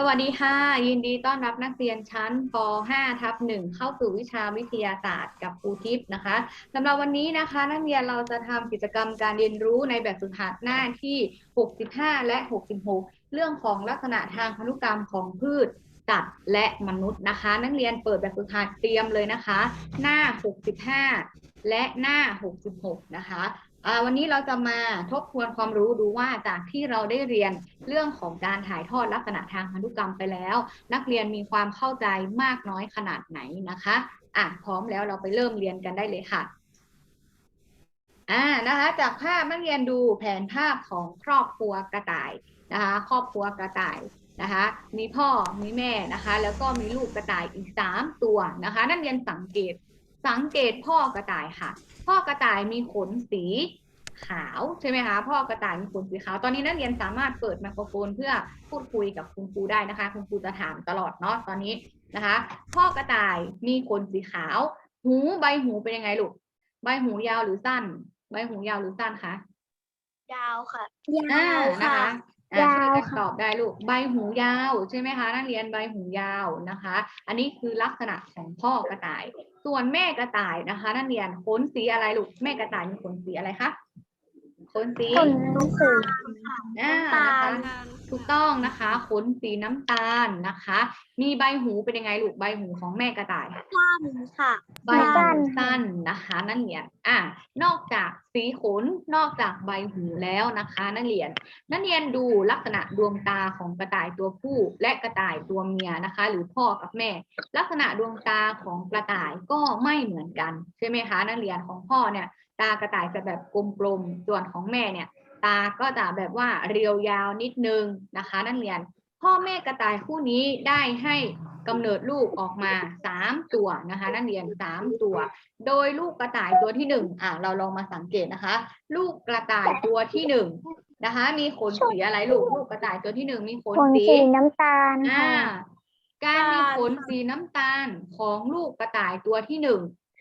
สวัสดีค่ะ ยินดีต้อนรับนักเรียนชั้นป .5 ทับ1เข้าสู่วิชาวิทยาศาสตร์กับครูทิพย์นะคะสำหรับวันนี้นะคะ นักเรียนเราจะทำกิจกรรมการเรียนรู้ในแบบฝึกหัดหน้าที่ 65 และ 66 เรื่องของลักษณะทางพันธุกรรมของพืชสัตว์และมนุษย์นะคะ นักเรียนเปิดแบบฝึกหัดเตรียมเลยนะคะ หน้า 65 และหน้า 66 นะคะ วันนี้เราจะมาทบทวนความรู้ดูว่าจากที่เราได้เรียนเรื่องของการถ่ายทอดลักษณะทางพันธุกรรมไปแล้ว นักเรียนมีความเข้าใจมากน้อยขนาดไหนนะคะอะพร้อมแล้วเราไปเริ่มเรียนกันได้เลยค่ะอ่านะคะ จากภาพนักเรียนดูแผนภาพของครอบครัวกระต่ายนะคะ ครอบครัวกระต่ายนะคะ มีพ่อมีแม่นะคะ แล้วก็มีลูกกระต่ายอีกสามตัวนะคะ นักเรียนสังเกต สังเกตพ่อกระต่ายค่ะ พ่อกระต่ายมีขนสีขาวใช่ไหมคะพ่อกระต่ายมีขนสีขาว ตอนนี้นักเรียนสามารถเปิดไมโครโฟนเพื่อพูดคุยกับคุณครูได้นะคะ คุณครูจะถามตลอดเนาะตอนนี้นะคะ พ่อกระต่ายมีขนสีขาว หูใบหูเป็นยังไงลูกใบหูยาวหรือสั้น ใบหูยาวหรือสั้นคะยาวค่ะอ่านะคะอะ ยาวช่วยกันค่ะตอบได้ลูกใบหูยาวใช่ไหมคะนักเรียนใบหูยาวนะคะ อันนี้คือลักษณะของพ่อกระต่าย ส่วนแม่กระต่ายนะคะนักเรียนขนสีอะไรลูกแม่กระต่ายมีขนสีอะไรคะขนสีคนลูกคืออ่าตานะคะล ถูกต้องนะคะขนสีน้ำตาลนะคะ มีใบหูเป็นยังไงลูกใบหูของแม่กระต่าย สั้นค่ะ ใบหูสั้นนะคะ นักเรียนอะนอกจากสีขนนอกจากใบหูแล้วนะคะ นักเรียน นักเรียนดูลักษณะดวงตาของกระต่ายตัวผู้ และกระต่ายตัวเมียนะคะ หรือพ่อกับแม่ ลักษณะดวงตาของกระต่ายก็ไม่เหมือนกันใช่ไหมคะ นักเรียนของพ่อเนี่ย ตากระต่ายจะแบบกลมๆส่วนของแม่เนี่ย ตาก็จะแบบว่าเรียวยาวนิดนึงนะคะ นักเรียน พ่อแม่กระต่ายคู่นี้ได้ให้กำเนิดลูกออกมาสามตัวนะคะ นักเรียนสามตัว โดยลูกกระต่ายตัวที่หนึ่งอะเราลองมาสังเกตนะคะ ลูกกระต่ายตัวที่หนึ่งนะคะ มีขนสีอะไรลูกลูกกระต่ายตัวที่หนึ่งมีขนคนสีสีน้ำตาลอ่าค่ะการมีน้ำตาลขนสีน้ำตาลของลูกกระต่ายตัวที่หนึ่ง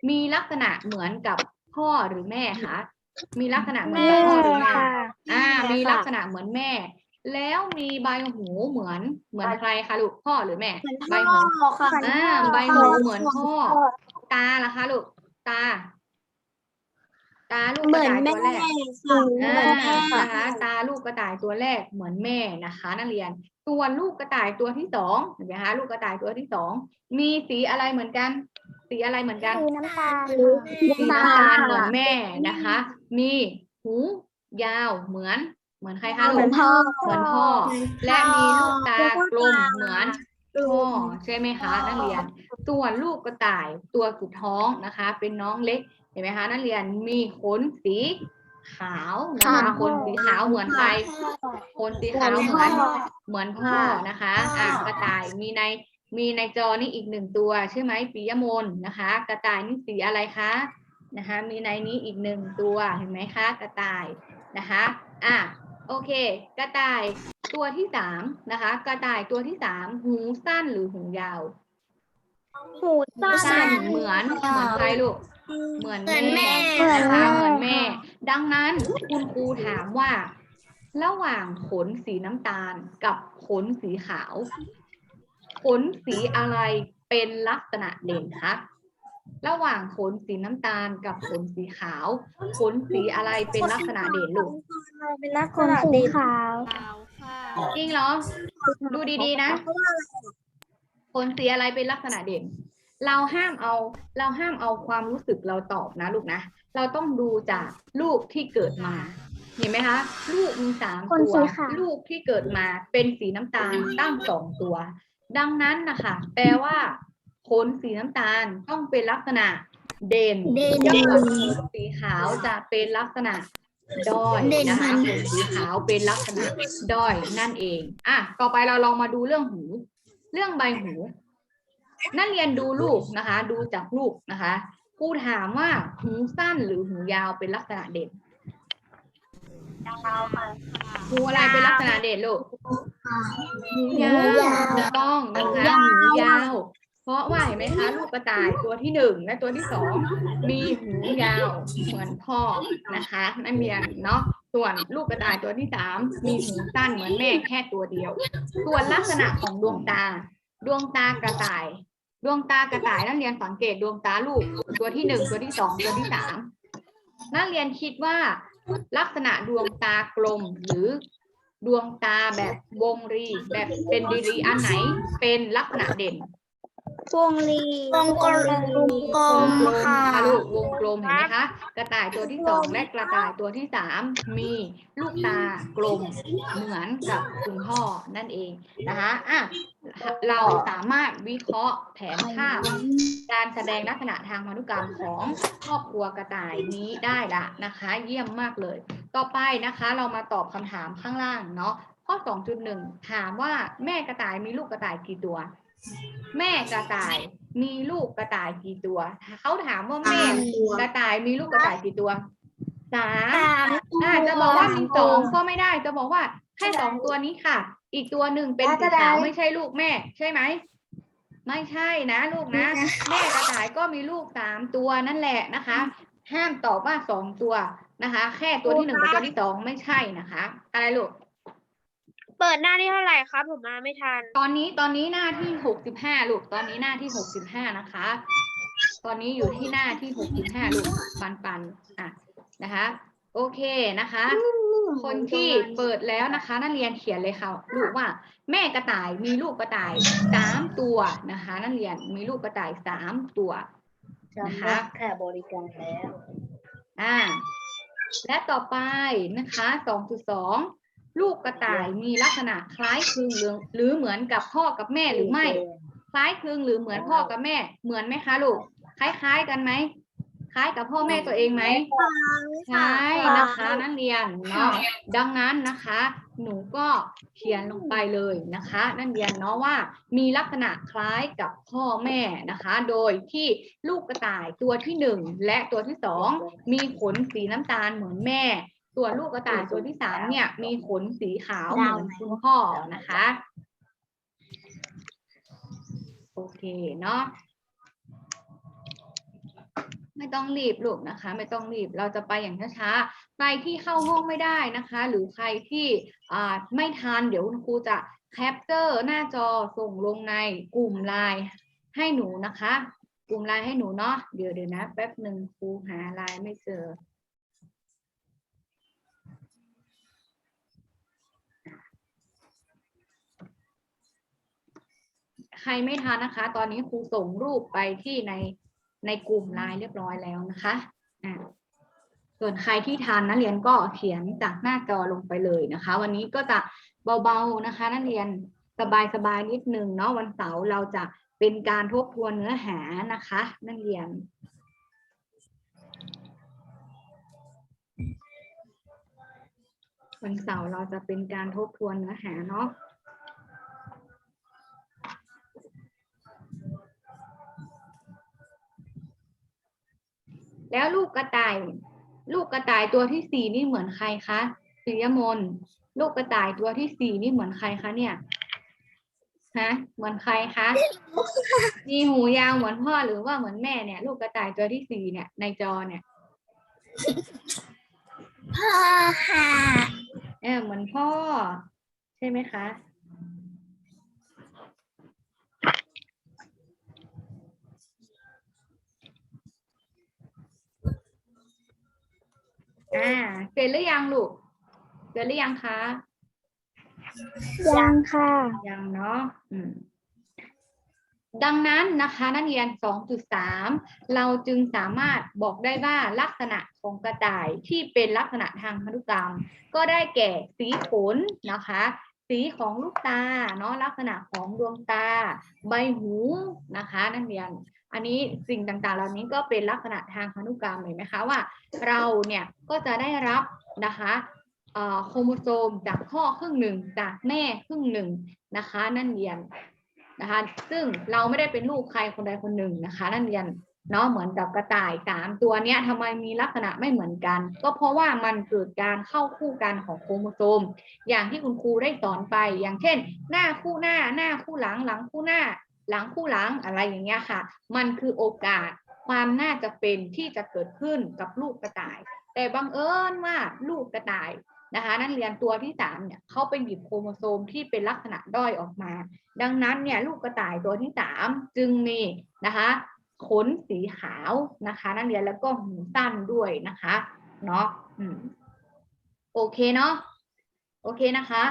มีลักษณะเหมือนกับพ่อหรือแม่คะมีลักษณะเหมือนแม่กับพ่อหรือแม่ ค่ะ อ่าแม่มีค่ะลักษณะเหมือนแม่ แล้วมีใบหูเหมือนเหมือนใครคะลูกพ่อหรือแม่ ใบหูค่ะอ่าใบหูเหมือนพ่อ ตาล่ะคะลูกตา ตาลูกเหกมืระอนต่ายแม่ตัวแรกค่ะอ่าเหมือนแม่ค่ะนะคะตาลูกกระต่ายตัวแรกเหมือนแม่นะคะ นักเรียนส่วนลูกกระต่ายตัวที่สองเห็นไหมคะลูกกระต่ายตัวที่สองมีสีอะไรเหมือนกันสีอะไรเหมือนกันสีน้ำตาลสีน้ำตาลเหมือนแม่นะคะ มีหู ยาวเหมือน เหมือนใครคะลูเหมือนกพ่อ เหมือนพ่อ และมีลูกตากลมเหมือน พ่อใช่ไหมคะนักเรียน ส่วนลูกกระต่ายตัวสุดท้องนะคะ เป็นน้องเล็กเห็นไหมคะนักเรียนมีขนสีขาวนะคะขนสีขาวเหมือนใครขนสีขาวเหมือนเหมือนพ่อนะคะอะกระต่ายมีในมีในจอนี่อีกหนึ่งตัวใช่ไหมปิยมนนะคะ กระต่ายนี่สีอะไรคะนะคะ มีในนี้อีกหนึ่งตัวเห็นไหมคะ กระต่าย นะคะอะโอเค กระต่ายตัวที่สามนะคะ กระต่ายตัวที่สามหูสั้นหรือหูยาว หูสั้นเหมือนเหมือนใครลูก เหมือนเหมือนแม่นะคะเหมือนแม่ ดังนั้นคุณครูถามว่า ระหว่างขนสีน้ำตาลกับขนสีขาว ขนสีอะไรเป็นลักษณะเด่นคะ ระหว่างขนสีน้ำตาลกับขนสีขาวขนสีอะไรเป็นลักษณะเด่นลูกเป็นลักษณะสีขาวจริงเหรอ ดูดีๆนะผลสีอะไรเป็นลักษณะเด่น เราห้ามเอาเราห้ามเอาความรู้สึกเราตอบนะลูกนะ เราต้องดูจากลูกที่เกิดมาเห็นไหมคะ ลูกมีสามคนตัวสีขาวลูกที่เกิดมาเป็นสีน้ำตาลตั้งสองตัว ดังนั้นนะคะแปลว่า ขนสีน้ำตาลต้องเป็นลักษณะเด่นเด่นส่วนขนสีขาวจะเป็นลักษณะด้อยเด่นนะคะมันขนสีขาวเป็นลักษณะด้อยนั่นเอง อะ ต่อไปเราลองมาดูเรื่องหู เรื่องใบหู นักเรียนดูลูกนะคะ ดูจากลูกนะคะครูถามว่าหูสั้นหรือหูยาวเป็นลักษณะเด่นหูอะไรเป็นลักษณะเด่นลูก หูยาวหูยาวถูกต้องนะคะยาวหูยาว เพราะว่าเห็นไหมคะลูกกระต่ายตัวที่หนึ่งและตัวที่สองมีหูยาวเหมือนพ่อนะคะนักเรียนเนาะส่วนลูกกระต่ายตัวที่สามมีหูสั้นเหมือนแม่แค่ตัวเดียว ส่วนลักษณะของดวงตา ดวงตากระต่าย ดวงตากระต่ายนักเรียนสังเกตดวงตาลูกตัวที่หนึ่งตัวที่สองตัวที่สามนักเรียนคิดว่าลักษณะดวงตากลมหรือดวงตาแบบวงรีแบบเป็นดีรีอันไหนเป็นลักษณะเด่น วงลีวงกลมวงกลมค่ะค่ะลูกวงกลมเห็นไหมคะ กระต่ายตัวที่สองและกระต่ายตัวที่สามมีลูกตากลมเหมือนกับคุณพ่อนั่นเองนะคะอะเราสามารถวิเคราะห์แผนภาพ การแสดงลักษณะทางพันธุกรรมของครอบครัวกระต่ายนี้ได้ละนะคะ เยี่ยมมากเลย ต่อไปนะคะเรามาตอบคำถามข้างล่างเนาะข้อ 2.1 ถามว่าแม่กระต่ายมีลูกกระต่ายกี่ตัว แม่กระต่ายมีลูกกระต่ายกี่ตัว เขาถามว่าแม่กระต่ายมีลูกกระต่ายกี่ตัวสามสามอ่าจะบอกว่ามีสองก็ไม่ได้ จะบอกว่าแค่สองตัวนี้ค่ะ อีกตัวหนึ่งเป็นสีขาวไม่ใช่ลูกแม่ ใช่ไหม ไม่ใช่นะลูกนะ แม่กระต่ายก็มีลูกสามตัวนั่นแหละนะคะ ห้ามตอบว่าสองตัวนะคะ แค่ตัวที่หนึ่งกับตัวที่สองไม่ใช่นะคะ อะไรลูกเปิดหน้าที่เท่าไหร่ครับ ผมมาไม่ทัน ตอนนี้ตอนนี้หน้าที่หกสิบห้าลูก ตอนนี้หน้าที่หกสิบห้านะคะ ตอนนี้อยู่ที่หน้าที่หกสิบห้าลูกปันปันอะนะคะ โอเคนะคะ คนที่เปิดแล้วนะคะ นักเรียนเขียนเลยค่ะลูกว่า แม่กระต่ายมีลูกกระต่ายสามตัวนะคะ นักเรียนมีลูกกระต่ายสามตัวนะคะแค่บริการแล้วอ่าและต่อไปนะคะสองจุดสอง ลูกกระต่ายมีลักษณะคล้ายคลึงหรือหรือเหมือนกับพ่อกับแม่หรือไม่ คล้ายคลึงหรือเหมือนพ่อกับแม่ เหมือนไหมคะลูก คล้ายๆกันไหม คล้ายกับพ่อแม่ตัวเองไหมใช่นะคะนักเรียนเนาะดังนั้นนะคะ หนูก็เขียนลงไปเลยนะคะ นักเรียนเนาะว่า มีลักษณะคล้ายกับพ่อแม่นะคะ โดยที่ลูกกระต่ายตัวที่หนึ่งและตัวที่สองมีขนสีน้ำตาลเหมือนแม่ ส่วนลูกกระต่ายตัวที่สามเนี่ยมีขนสีขาวเหมือนคุณพ่อนะคะ โอเคเนาะไม่ต้องรีบลูกนะคะ ไม่ต้องรีบเราจะไปอย่างช้าๆใครที่เข้าห้องไม่ได้นะคะ หรือใครที่อ่าไม่ทันเดี๋ยวคุณครูจะแคปเจอร์หน้าจอส่งลงในกลุ่มไลน์ให้หนูนะคะ กลุ่มไลน์ให้หนูเนาะเดี๋ยวเดี๋ยวนะ แป๊บหนึ่งครูหาไลน์ไม่เจอ ใค รไม่ทันนะคะ ตอนนี้ครูส่งรูปไปที่ในในกลุ่มไลน์เรียบร้อยแล้วนะคะอะส่วนใครที่ทันนักเรียนก็เขียนจากหน้าจอลงไปเลยนะคะ วันนี้ก็จะเบาๆนะคะ นักเรียนสบายๆนิดนึงเนาะวันเสาร์เราจะเป็นการทบทวนเนื้อหานะคะ นักเรียนวันเสาร์เราจะเป็นการทบทวนเนื้อหาเนาะ แล้วลูกกระต่าย ลูกกระต่ายตัวที่สี่นี่เหมือนใครคะปิยมนลูกกระต่ายตัวที่สี่นี่เหมือนใครคะเนี่ยฮะเหมือนใครคะมีหูยาวเหมือนพ่อหรือว่าเหมือนแม่เนี่ย ลูกกระต่ายตัวที่สี่เนี่ยในจอเนี่ยพ่อค่ะเออเหมือนพ่อ ใช่ไหมคะ อ่าเสร็จหรือยังลูกเสร็จหรือยังคะยังค่ะ ยังเนาะอืมดังนั้นนะคะนักเรียน 2.3 เราจึงสามารถบอกได้ว่าลักษณะของกระต่ายที่เป็นลักษณะทางพันธุกรรม ก็ได้แก่สีขนนะคะ สีของลูกตาเนาะลักษณะของดวงตา ใบหูนะคะ นักเรียน อันนี้สิ่งต่างๆ เหล่านี้ก็เป็นลักษณะทางพันธุกรรมเห็นไหมคะว่า เราเนี่ยก็จะได้รับนะคะโครโมโซมจากพ่อครึ่งหนึ่งจากแม่ครึ่งหนึ่งนะคะ นั่นเรียนนะคะ ซึ่งเราไม่ได้เป็นลูกใครคนใดคนหนึ่งนะคะ นั่นเรียนเนาะเหมือนกับกระต่ายสามตัวเนี้ยทำไมมีลักษณะไม่เหมือนกัน ก็เพราะว่ามันเกิดการเข้าคู่กันของโครโมโซม อย่างที่คุณครูได้สอนไป อย่างเช่น หน้าคู่หน้าหน้าคู่หลังหลังคู่หน้า หลังคู่หลังอะไรอย่างเงี้ยค่ะ มันคือโอกาสความน่าจะเป็นที่จะเกิดขึ้นกับลูกกระต่าย แต่บังเอิญว่าลูกกระต่ายนะคะ นักเรียนตัวที่สามเนี่ยเขาไปหยิบโครโมโซมที่เป็นลักษณะด้อยออกมา ดังนั้นเนี่ยลูกกระต่ายตัวที่สามจึงมีนะคะขนสีขาวนะคะ นักเรียนแล้วก็หูสั้นด้วยนะคะเนาะโอเคเนาะโอเคนะคะ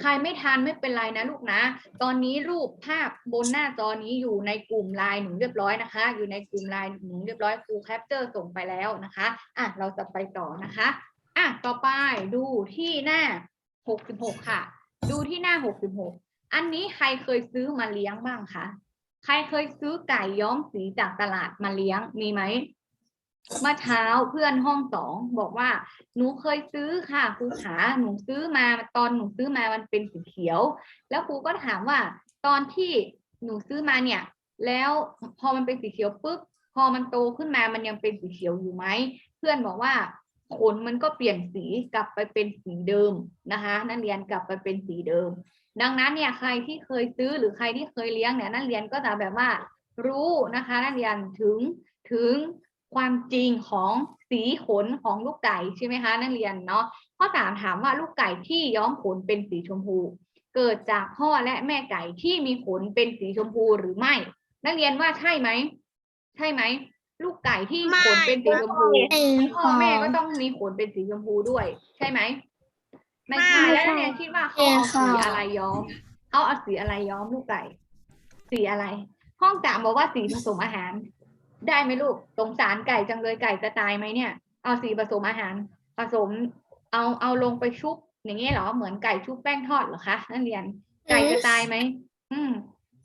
ใครไม่ทันไม่เป็นไรนะลูกนะ ตอนนี้รูปภาพบนหน้าจอนี้อยู่ในกลุ่มไลน์หนูเรียบร้อยนะคะ อยู่ในกลุ่มไลน์หนูเรียบร้อยครูแคปเจอร์ส่งไปแล้วนะคะอะเราจะไปต่อนะคะอะต่อไปดูที่หน้าหกสิบหกค่ะ ดูที่หน้าหกสิบหกอันนี้ใครเคยซื้อมาเลี้ยงบ้างคะใครเคยซื้อไก่ย้อมสีจากตลาดมาเลี้ยงมีไหม เมื่อเช้าเพื่อนห้องสองบอกว่า หนูเคยซื้อค่ะครูขาหนูซื้อมาตอนหนูซื้อมามันเป็นสีเขียว แล้วครูก็ถามว่า ตอนที่หนูซื้อมาเนี่ย แล้วพอมันเป็นสีเขียวปุ๊บพอมันโตขึ้นมามันยังเป็นสีเขียวอยู่ไหมเพื่อนบอกว่าขนมันก็เปลี่ยนสีกลับไปเป็นสีเดิมนะคะนักเรียนกลับไปเป็นสีเดิม ดังนั้นเนี่ยใครที่เคยซื้อหรือใครที่เคยเลี้ยงเนี่ยนักเรียนก็จะแบบว่ารู้นะคะนักเรียนถึงถึง ความจริงของสีขนของลูกไก่ใช่ไหมคะนักเรียนเนาะข้อสามถามว่าลูกไก่ที่ย้อมขนเป็นสีชมพู เกิดจากพ่อและแม่ไก่ที่มีขนเป็นสีชมพูหรือไม่ นักเรียนว่าใช่ไหมใช่ไหมลูกไก่ที่ขนเป็นสีชมพูพ่อแม่ก็ต้องมีขนเป็นสีชมพูด้วย ใช่ไหมไม่ใช่ไม่แล้วนักเรียนคิดว่าเขาเอาใช่สีค่ะอะไรย้อมเขาเอาสีอะไรย้อมลูกไก่ สีอะไร ห้องจามบอกว่าสีผสมอาหาร ได้ไหมลูกสงสารไก่จังเลยไก่จะตายไหมเนี่ย เอาสีผสมอาหาร ผสมเอาเอาลงไปชุบอย่างนี้เหรอเหมือนไก่ชุบแป้งทอดเหรอคะนักเรียนไก่จะตายไหมอืม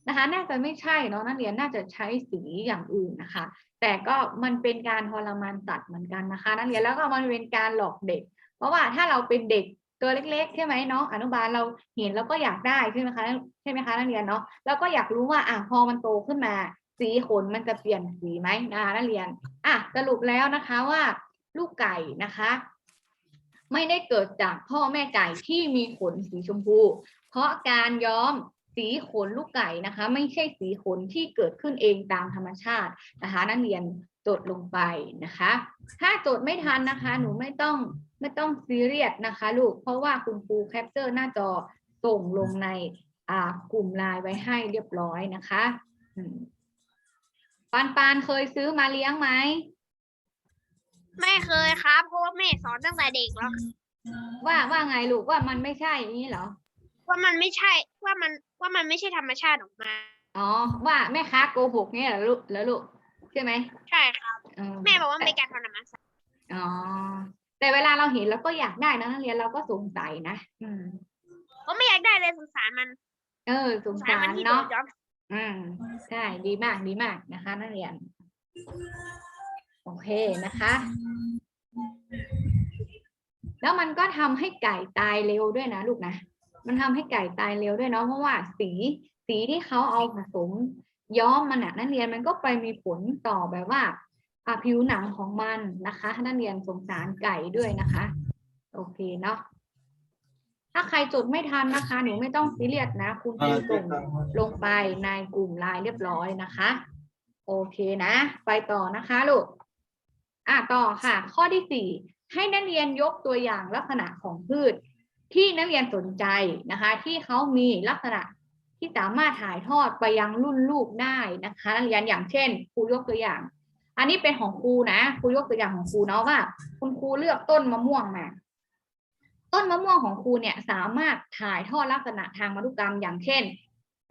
นะคะ น่าจะไม่ใช่เนาะนักเรียนน่าจะใช้สีอย่างอื่นนะคะ แต่ก็มันเป็นการทรมานสัตว์เหมือนกันนะคะนักเรียนแล้วก็มันเป็นการหลอกเด็ก เพราะว่าถ้าเราเป็นเด็กตัวเล็กๆใช่ไหมเนาะอนุบาลเราเห็นแล้วก็อยากได้ใช่ไหมคะใช่ไหมคะนักเรียนเนาะแล้วก็อยากรู้ว่าอะพอมันโตขึ้นมา สีขนมันจะเปลี่ยนสีไหมนะคะนักเรียนอะสรุปแล้วนะคะว่าลูกไก่นะคะ ไม่ได้เกิดจากพ่อแม่ไก่ที่มีขนสีชมพู เพราะการย้อมสีขนลูกไก่นะคะ ไม่ใช่สีขนที่เกิดขึ้นเองตามธรรมชาตินะคะนักเรียนจดลงไปนะคะ ถ้าจดไม่ทันนะคะ หนูไม่ต้องไม่ต้องซีเรียสนะคะ ลูกเพราะว่าคุณครูแคปเจอร์หน้าจอส่งลงในกลุ่มไลน์ไว้ให้เรียบร้อยนะคะอืม ปานปานเคยซื้อมาเลี้ยงไหมไม่เคยครับเพราะว่าแม่สอนตั้งแต่เด็กแล้วว่าว่าไงลูกว่ามันไม่ใช่อย่างนี้เหรอว่ามันไม่ใช่ว่ามันว่ามันไม่ใช่ธรรมชาติออกมาอ๋อว่าแม่ค้าโกหกเนี่ยเหรอลูกแล้วลูกใช่ไหมใช่ครับเออแม่บอกว่ามันเป็นการทรมานสัตว์อ๋อแต่เวลาเราเห็นเราก็อยากได้นะนักเรียนเราก็สงสัยนะอืมผมไม่อยากได้เลยสงสารมัน เออสสงงสารสารมันที่โดเนาะนย้ อืมใช่ดีมากดีมากนะคะ นักเรียน โอเคนะคะ แล้วมันก็ทำให้ไก่ตายเร็วด้วยนะลูกนะ มันทำให้ไก่ตายเร็วด้วยเนาะเพราะว่าสีสีที่เขาเอาผสมย้อมมันอะนักเรียนมันก็ไปมีผลต่อแบบว่าผิวหนังของมันนะคะนักเรียนสงสารไก่ด้วยนะคะ โอเคเนาะ ถ้าใครจดไม่ทันนะคะ หนูไม่ต้องซีเรียสนะคุณครูส่งลงไปในกลุ่มไลน์เรียบร้อยนะคะ โอเคนะ ไปต่อนะคะลูกอะต่อค่ะ ข้อที่สี่ให้นักเรียนยกตัวอย่างลักษณะของพืช ที่นักเรียนสนใจนะคะ ที่เขามีลักษณะที่สามารถถ่ายทอดไปยังรุ่นลูกได้นะคะนักเรียนอย่างเช่นครูยกตัวอย่าง อันนี้เป็นของครูนะครูยกตัวอย่างของครูเนาะว่า คุณครูเลือกต้นมะม่วงมา ต้นมะม่วงของครูเนี่ยสามารถถ่ายทอดลักษณะทางพันธุกรรมอย่างเช่น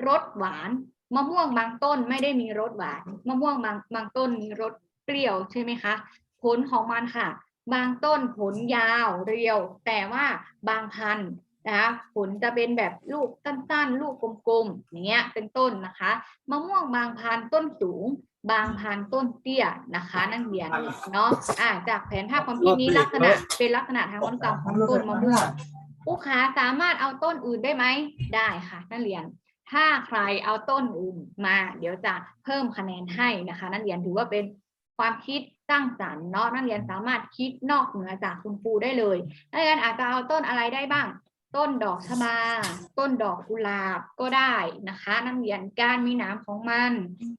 รสหวานมะม่วงบางต้นไม่ได้มีรสหวานมะม่วงบางบางต้นมีรสเปรี้ยวใช่ไหมคะผลของมันค่ะ บางต้นผลยาวเรียว แต่ว่าบางพันธุ์นะคะผลจะเป็นแบบลูกสั้นๆ ลูกกลมๆอย่างเงี้ยเป็นต้นนะคะ มะม่วงบางพันธุ์ต้นสูง บางพันธุ์ต้นเตี้ยนะคะ นักเรียนเนาะอ่าจากแผนภาพความคิดนี้ลักษณะเป็นลักษณะทางพันธุกรรมของต้นมะม่วงผู้ค้าสามารถเอาต้นอื่นได้ไหมได้ค่ะนักเรียน ถ้าใครเอาต้นอื่นมา เดี๋ยวจะเพิ่มคะแนนให้นะคะ นักเรียนถือว่าเป็นความคิดสร้างสรรค์เนาะนักเรียนสามารถคิดนอกเหนือจากคุณครูได้เลยนักเรียนอาจจะเอาต้นอะไรได้บ้าง ต้นดอกชบา ต้นดอกกุหลาบก็ได้นะคะนักเรียนการมีหนามของมัน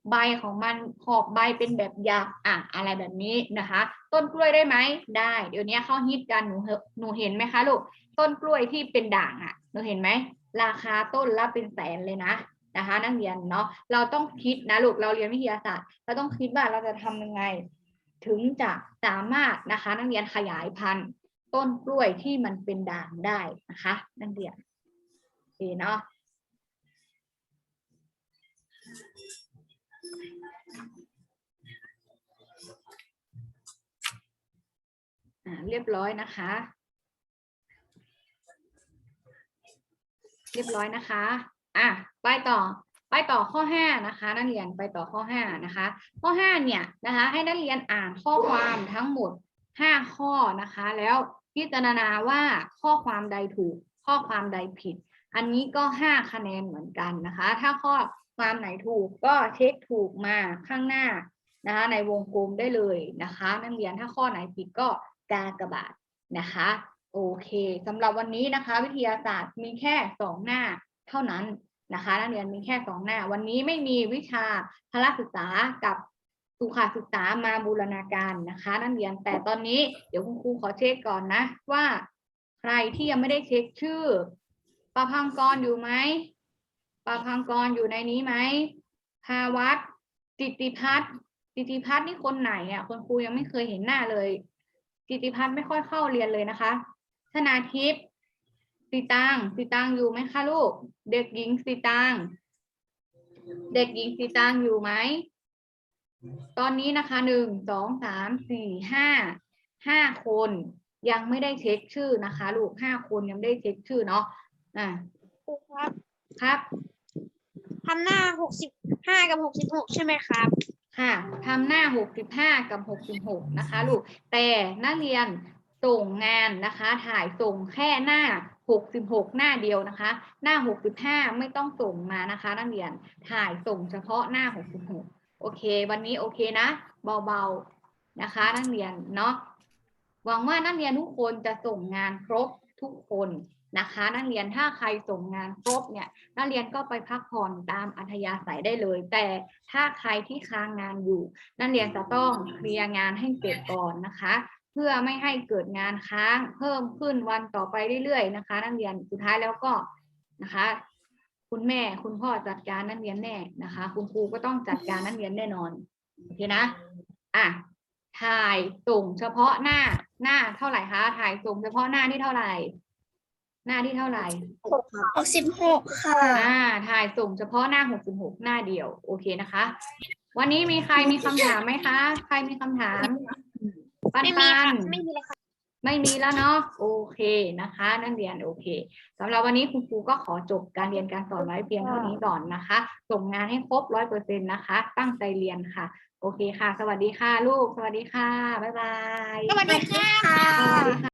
ใบของมันขอบใบเป็นแบบหยักอะอะไรแบบนี้นะคะ ต้นกล้วยได้ไหมได้ เดี๋ยวนี้เขาฮิตกันหนูหนูเห็นไหมคะลูกต้นกล้วยที่เป็นด่างอะหนูเห็นไหมราคาต้นละเป็นแสนเลยนะนะคะ นักเรียนเนาะเราต้องคิดนะลูกเราเรียนวิทยาศาสตร์ เราต้องคิดว่าเราจะทำยังไง ถึงจะสามารถนะคะ นักเรียนขยายพันธุ์ ต้นกล้วยที่มันเป็นด่างได้นะคะนักเรียนโอเคเนาะเรียบร้อยนะคะ เรียบร้อยนะคะ อะ ไปต่อ ไปต่อข้อห้านะคะ นักเรียน ไปต่อข้อห้านะคะ ข้อห้าเนี่ยนะคะ ให้นักเรียนอ่านข้อความทั้งหมดห้าข้อนะคะ แล้ว พิจารณาว่าข้อความใดถูก ข้อความใดผิด อันนี้ก็ห้าคะแนนเหมือนกันนะคะ ถ้าข้อความไหนถูกก็เช็คถูกมาข้างหน้านะคะในวงกลมได้เลยนะคะนักเรียนถ้าข้อไหนผิดก็กากบาทนะคะโอเคสำหรับวันนี้นะคะ วิทยาศาสตร์มีแค่สองหน้าเท่านั้นนะคะนักเรียนมีแค่สองหน้า วันนี้ไม่มีวิชาพละศึกษากับ สุขศึกษามาบูรณาการนะคะนักเรียนแต่ตอนนี้เดี๋ยวคุณครูขอเช็คก่อนนะว่า ใครที่ยังไม่ได้เช็คชื่อประพังกรอยู่ไหมประพังกรอยู่ในนี้ไหมภาวัตติติพัฒน์ติติพัฒน์นี่คนไหนอะคุณครูยังไม่เคยเห็นหน้าเลยติติพัฒน์ไม่ค่อยเข้าเรียนเลยนะคะธนาทิพย์สีตังสีตังอยู่ไหมคะลูก เด็กหญิงสีตังเด็กหญิงสีตังอยู่ไหม ตอนนี้นะคะหนึ่งสองสามสี่ห้าห้าคนยังไม่ได้เช็คชื่อนะคะ ลูกห้าคนยังไม่ได้เช็คชื่อเนาะอะครูครับครับทำหน้าหกสิบห้ากับหกสิบหกใช่ไหมครับ ค่ะทำหน้า65กับ66นะคะ ลูกแต่นักเรียนส่งงานนะคะ ถ่ายส่งแค่หน้า66หน้าเดียวนะคะ หน้า65ไม่ต้องส่งมานะคะ นักเรียนถ่ายส่งเฉพาะหน้า66 โอเค วันนี้โอเคนะ เบาๆนะคะ นักเรียนเนาะหวังว่านักเรียนทุกคนจะส่งงานครบทุกคนนะคะ นักเรียนถ้าใครส่งงานครบเนี่ยนักเรียนก็ไปพักผ่อนตามอัธยาศัยได้เลย แต่ถ้าใครที่ค้างงานอยู่ นักเรียนจะต้องเคลียร์งานให้เสร็จก่อนนะคะ เพื่อไม่ให้เกิดงานค้างเพิ่มขึ้นวันต่อไปเรื่อยๆนะคะ นักเรียนสุดท้ายแล้วก็นะคะ คุณแม่คุณพ่อจัดการนักเรียนแน่นะคะ คุณครูก็ต้องจัดการนักเรียนแน่นอนโอเคนะอะถ่ายส่งเฉพาะหน้าหน้าเท่าไหร่คะถ่ายส่งเฉพาะหน้าที่เท่าไหร่ หน้าที่เท่าไหร่หกสิบหกค่ะอ่าถ่ายส่งเฉพาะหน้า66หน้าเดียว โอเคนะคะ วันนี้มีใครมีคำถามไหมคะ ใครมีคำถามปันไม่มีปัค่ะนไม่มีเลยค่ะ ไม่มีแล้วเนาะโอเคนะคะ นักเรียนโอเคสำหรับวันนี้คุณครูก็ขอจบการเรียนการสอนไว้เพียงเท่านี้ก่อนนะคะ ส่งงานให้ครบร้อยเปอร์เซ็นต์นะคะ ตั้งใจเรียนค่ะ โอเคค่ะ สวัสดีค่ะลูก สวัสดีค่ะ บ๊ายบาย สวัสดีค่ะสวัสดีค่ะ